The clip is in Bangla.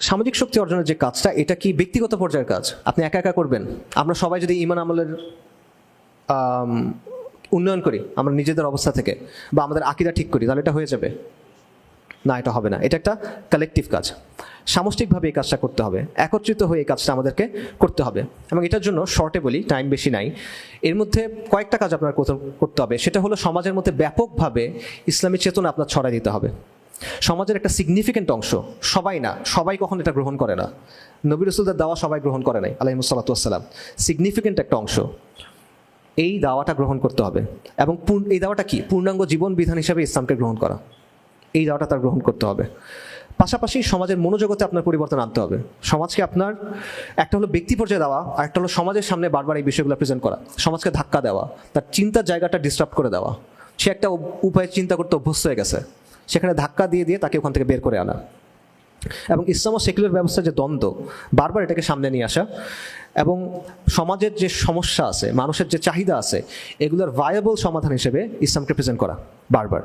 সামাজিক শক্তি অর্জনের যে কাজটা, এটা কি ব্যক্তিগত পর্যায়ের কাজ? আপনি একা একা করবেন? আমরা সবাই যদি ইমান আমলের উন্নয়ন করি, আমরা নিজেদের অবস্থা থেকে, বা আমাদের আকিদা ঠিক করি, তাহলে এটা হয়ে যাবে। না, এটা হবে না। এটা একটা কালেকটিভ কাজ। সামষ্টিকভাবে এই কাজটা করতে হবে। একত্রিত হয়ে এই কাজটা আমাদেরকে করতে হবে। এবং এটার জন্য শর্টে বলি টাইম বেশি নাই। এর মধ্যে কয়েকটা কাজ আপনার করতে- হবে। সেটা হলো সমাজের মধ্যে ব্যাপকভাবে ইসলামী চেতনা আপনার ছড়াই দিতে হবে। সমাজের একটা সিগনিফিকেন্ট অংশ, সবাই না, সবাই কখন এটা গ্রহণ করে না। নবী রসুলদের দাওয়া সবাই গ্রহণ করে নাই আলহিমসাল্লাতুয়াসাল্লাম সিগনিফিকেন্ট একটা অংশ, এই দাওয়াটা গ্রহণ করতে হবে। এবং এই দাওয়াটা কি? পূর্ণাঙ্গ জীবন বিধান হিসেবে ইসলামকে গ্রহণ করা। এই দাওয়াটা তার গ্রহণ করতে হবে। পাশাপাশি সমাজের মনোজগতে আপনার পরিবর্তন আনতে হবে। সমাজকে আপনার, একটা হলো ব্যক্তি পর্যায়ে দেওয়া, আর একটা হলো সমাজের সামনে বারবার এই বিষয়গুলো প্রেজেন্ট করা। সমাজকে ধাক্কা দেওয়া, তার চিন্তার জায়গাটা ডিস্টার্ব করে দেওয়া। সে একটা উপ- উপায়ে চিন্তা করতে অভ্যস্ত হয়ে গেছে। সেখানে ধাক্কা দিয়ে দিয়ে তাকে ওখান থেকে বের করে আনা। এবং ইসলাম ও সেকুলার ব্যবস্থার যে দ্বন্দ্ব, বারবার এটাকে সামনে নিয়ে আসা এবং সমাজের যে সমস্যা আছে, মানুষের যে চাহিদা আছে, এগুলোর ভায়াবল সমাধান হিসেবে ইসলামকে প্রেজেন্ট করা বারবার।